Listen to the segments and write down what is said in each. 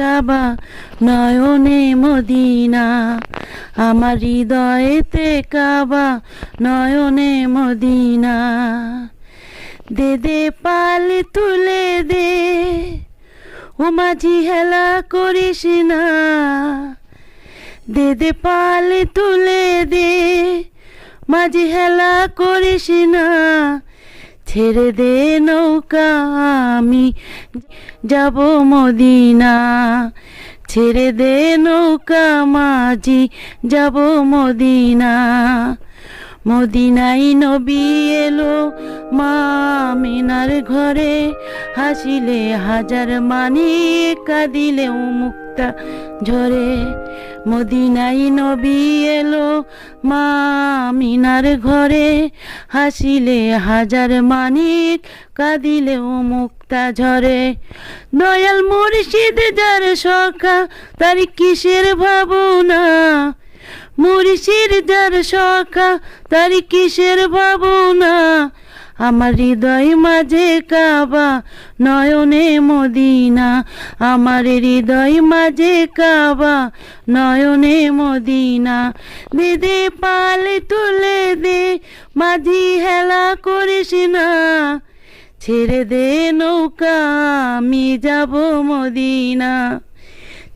কাবা, নয়নে মদিনা। আমার হৃদয়েতে কাবা, নয়নে মদিনা। দে দে, পাল তুলে দে, ও মাঝি হেলা করিস না। দে দে, পাল তুলে দে, মাঝি হেলা করিস না। ছেড়ে দে নৌকা আমি যাব মদিনা। ছেড়ে দে নৌকা মাঝি যাব মদিনা। মদিনাই নবী এলো মা মিনার ঘরে। হাসিলে হাজার মানি, কাঁদিলে মুক্তা ঝরে। মদিনাই নবী এলো মা মিনার ঘরে। হাসিলে হাজার মানিক কাঁদিলেও মুক্তা ঝরে। দয়াল মুর্শিদ যার সখা, তার কিসের ভাবনা? মুর্শিদ যার সখা, তার কিসের ভাবনা? আমার হৃদয় মাঝে কাবা, নয়নে মদিনা। আমার হৃদয় মাঝে কাবা, নয়নে মদিনা। দে পাল তুলে দে, মাঝি হেলা করিস না। ছেড়ে দে নৌকা, আমি যাব মদিনা।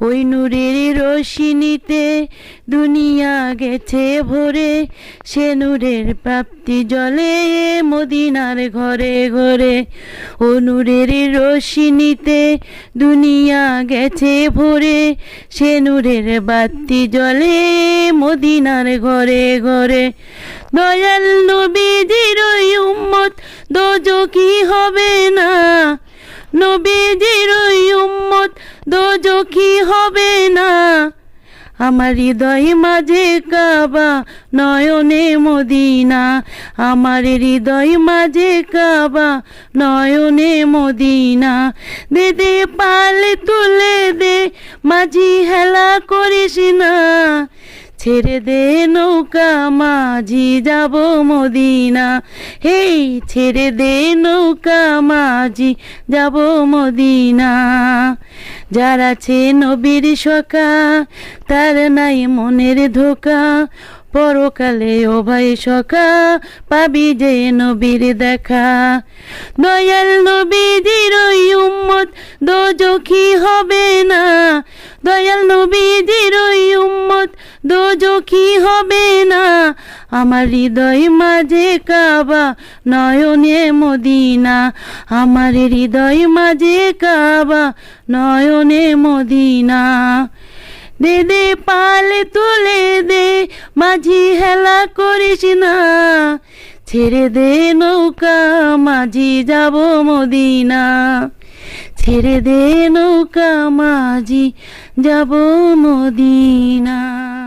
ওই নূরের রোশিনীতে দুনিয়া গেছে ভরে। সে নূরের প্রাপ্তি জলে মদিনার ঘরে ঘরে। ও নূরের রোশিনীতে দুনিয়া গেছে ভরে। সে নূরের বাতি জলে মদিনার ঘরে ঘরে। দয়াল নবীজির ওই দোজো কি হবে না? নবীজির আমার হৃদয় মাঝে কাবা নয়নে মদিনা। আমার হৃদয় মাঝে কাবা নয়নে মদিনা। দে দে, পাল তুলে দে, মাঝি হেলা করিস না। ছেড়ে দে নৌকা, মাঝি যাব মদিনা। হেই, ছেড়ে দে নৌকা, মাঝি যাব মদিনা। যার নবীর সকা তার নাই মনের ধোকা। পরকালে ও ভাই সকা পাবি যে নবীর দেখা। দয়াল নবীজির উম্মত, দোজখি হবে না। দয়াল নবীজির উম্মত দোজখি হবে না? আমার হৃদয় মাঝে কাবা, নয়নে মদিনা। আমার হৃদয় মাঝে কাবা, নয়নে মদিনা। দে দে, পাল তুলে দে, মাঝি হেলা করিস না। ছেড়ে দে নৌকা, মাঝি যাব মদিনা। ছেড়ে দে নৌকা, মাঝি যাব মদিনা।